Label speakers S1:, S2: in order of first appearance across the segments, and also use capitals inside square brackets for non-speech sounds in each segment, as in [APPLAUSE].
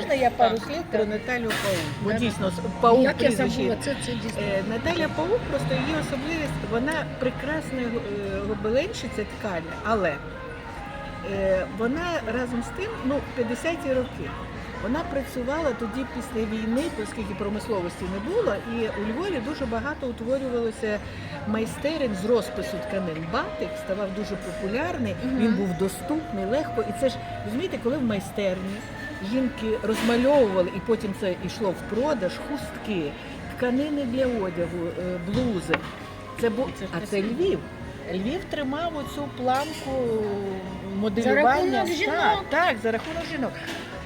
S1: можна я пару слів про Наталю Паук? Бо дійсно Паук
S2: Як я забула, це, це дійсно.
S1: Е, Наталя Паук просто її особливість, вона прекрасна е, гобеленщиця ткані, але вона разом з тим, ну, 50-ті роки. Вона працювала тоді після війни, оскільки промисловості не було, і у Львові дуже багато утворювалося майстерень з розпису тканин. Батик ставав дуже популярний, він був доступний, легко. І це ж розумієте, коли в майстерні жінки розмальовували, і потім це йшло в продаж, хустки, тканини для одягу, е, блузи. Це
S2: Це
S1: а це Львів. Львів тримав оцю планку моделювання.
S2: рахунок жінок.
S1: Так, так, за рахунок жінок.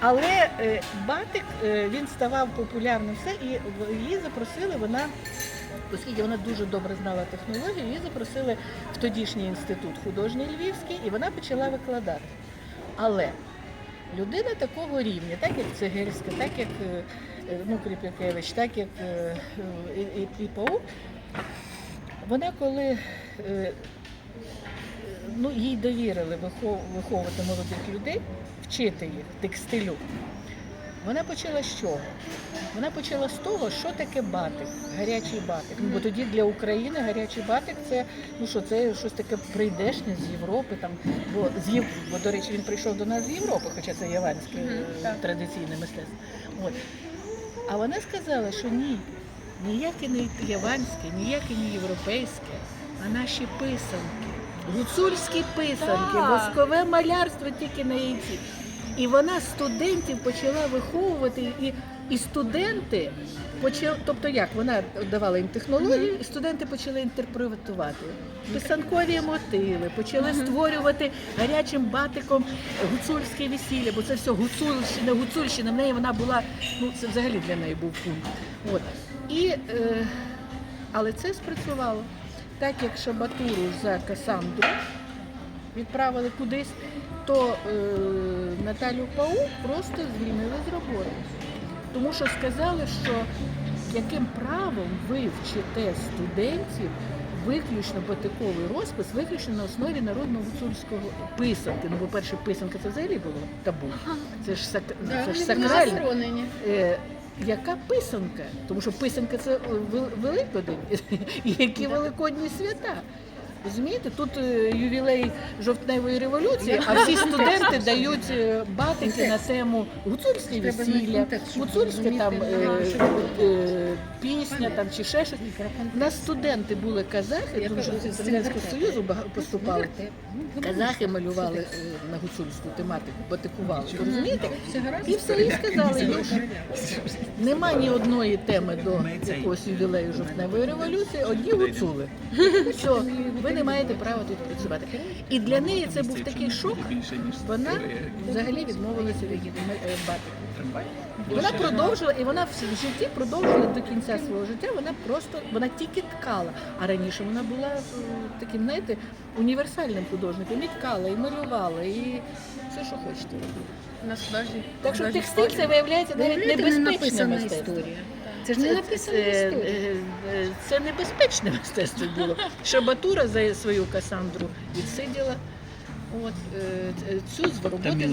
S1: Але е, батик е, він ставав популярним все, і її запросили. Вона, оскільки вона дуже добре знала технологію, її запросили в тодішній інститут художній львівський, і вона почала викладати. Але людина такого рівня, так як Цегельська, так як е, ну, Кріп'якевич, так як і, і, і Паук, вона коли е, ну, їй довірили виховувати молодих людей, вчити їх текстилю. Вона почала з чого? Вона почала з того, що таке батик, гарячий батик. Ну, бо тоді для України гарячий батик це ну що, це щось таке прийдешнє з Європи. Там, бо, з Єв... бо, до речі, він прийшов до нас з Європи, хоча це яванське е,
S2: так.
S1: традиційне мистецтво. От. А вона сказала, що ні, ніяке не яванське, ніяке не європейське, а наші писанки. Гуцульські писанки,
S2: Так.
S1: воскове малярство тільки на яйці. І вона студентів почала виховувати, і, і студенти почали, тобто як вона давала їм технологію, і студенти почали інтерпретувати писанкові мотиви, почали створювати гарячим батиком гуцульське весілля, бо це все гуцульщина, гуцульщина. В неї вона була, ну це взагалі для неї був пункт. От. І, е, але це спрацювало. Так як Шабатуру за Касандру відправили кудись, то е, Наталю Паук просто звільнили з роботи. Тому що сказали, що яким правом ви вчите студентів виключно батиковий розпис, виключно на основі народного гуцульського писанки. Ну, по-перше, писанка це взагалі було табу. Це ж, сак...
S2: Да,
S1: це ж сакральне. Е, яка писанка? Тому що писанка це вел- Великодень, і [LAUGHS] які великодні свята. Розумієте, тут е, ювілей жовтневої революції, а всі студенти дають е, батики на тему гуцульське весілля, гуцульське там е,
S2: що
S1: пісня там чи ще щось. У нас студенти були казахи, тому що з Радянського Союзу поступали. Казахи малювали на гуцульську тематику, батикували. Розумієте? І все, і сказали, Юж, нема ні одної теми до якогось ювілею жовтневої революції, одні гуцули. Все, ви не маєте права тут працювати. І для неї це був такий шок. Вона взагалі відмовилася від е, батику. І вона продовжила, і вона в житті продовжила до кінця свого життя. Вона просто вона тільки ткала. А раніше вона була е, таким, знаєте, універсальним художником. І ткала, і малювала, і все, що хочете. Так що текстиль це виявляється навіть
S2: Виявляєте, не
S1: небезпечне
S2: написана
S1: мистецтво.
S2: історія. Це ж не написано.
S1: це,
S2: історія.
S1: е, це небезпечне мистецтво було. Шабатура за свою Касандру відсиділа. От, е, цю з